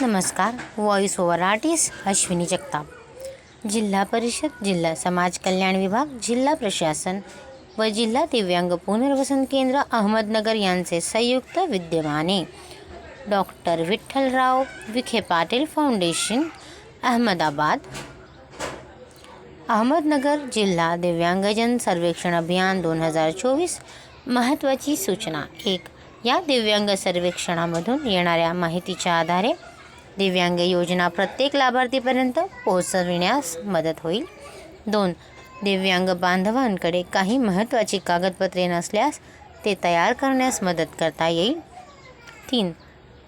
नमस्कार voice over artist Ashwini Jagtap. जिल्हा परिषद, जिल्हा समाज कल्याण विभाग, जिल्हा प्रशासन व जिल्हा दिव्यांग पुनर्वसन केंद्र अहमदनगर यांचे संयुक्त विद्यमाने डॉक्टर विठ्ठलराव विखे पाटील फाउंडेशन अहमदाबाद. अहमदनगर जिल्हा दिव्यांगजन सर्वेक्षण अभियान दोन हज़ार चोवीस महत्त्वाची सूचना एक, या दिव्यांग सर्वेक्षणामधून येणाऱ्या माहितीच्या आधारे दिव्यांग योजना प्रत्येक लाभार्थीपर्यंत पोहोचविण्यास मदत होईल. दोन दिव्यांग बांधवांकडे काही महत्त्वाची कागदपत्रे नसल्यास ते तयार करण्यास मदत करता येईल. तीन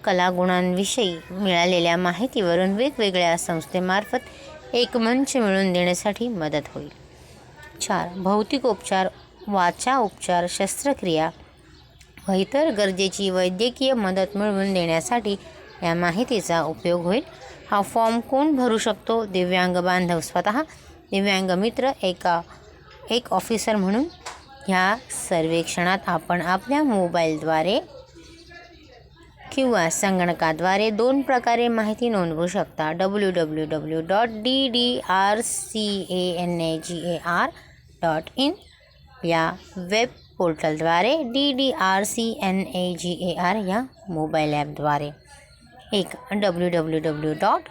कलागुणांविषयी मिळालेल्या माहितीवरून वेगवेगळ्या संस्थेमार्फत एक मंच मिळवून देण्यासाठी मदत होईल. चार भौतिक उपचार वाचा उपचार शस्त्रक्रिया व इतर गरजेची वैद्यकीय मदत मिळवून देण्यासाठी या माहितीचा उपयोग होईल. हा फॉर्म कोण भरू शकतो? दिव्यांग बांधव स्वतः. दिव्यांग मित्र एका एक ऑफिसर म्हणून. ह्या सर्वेक्षणात आपण आपल्या मोबाईलद्वारे किंवा संगणकाद्वारे दोन प्रकारे माहिती नोंदवू शकता. W W W dot D D R C A N A G A R dot in या वेब पोर्टलद्वारे D D R C N A G A R या मोबाईल ॲपद्वारे एक W W W dot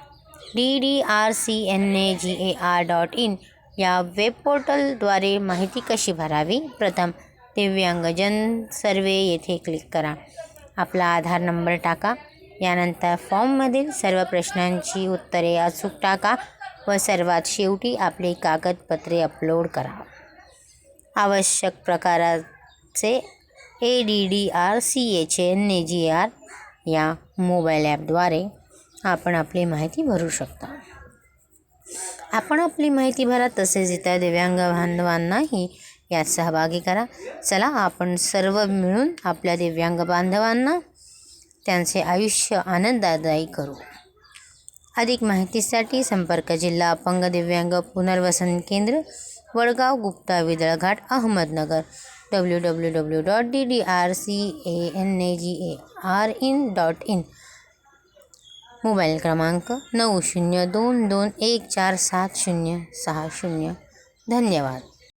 D D R C N A G A R dot in या web पोर्टलद्वारे माहिती कशी भरावी? प्रथम दिव्यांगजन सर्वे येथे क्लिक करा. आपला आधार नंबर टाका. यानंतर फॉर्ममधील सर्व प्रश्नांची उत्तरे अचूक टाका व सर्वात शेवटी आपली कागदपत्रे अपलोड करा. आवश्यक प्रकाराचे A D D R C H N A G R या मोबाईल ॲपद्वारे आपण आपली माहिती भरू शकता. आपण आपली माहिती भरा तसेच इतर दिव्यांग बांधवांनाही यात सहभागी करा. चला आपण सर्व मिळून आपल्या दिव्यांग बांधवांना त्यांचे आयुष्य आनंददायी करू. अधिक माहितीसाठी संपर्क जिल्हा अपंग दिव्यांग पुनर्वसन केंद्र Wadgaon Gupta Vidalghat Ahmednagar. W W W dot D D R C A N A G A R in dot in mobile क्रमांक नऊ शून्य दोन दोन एक चार सात शून्य सहा शून्य. धन्यवाद.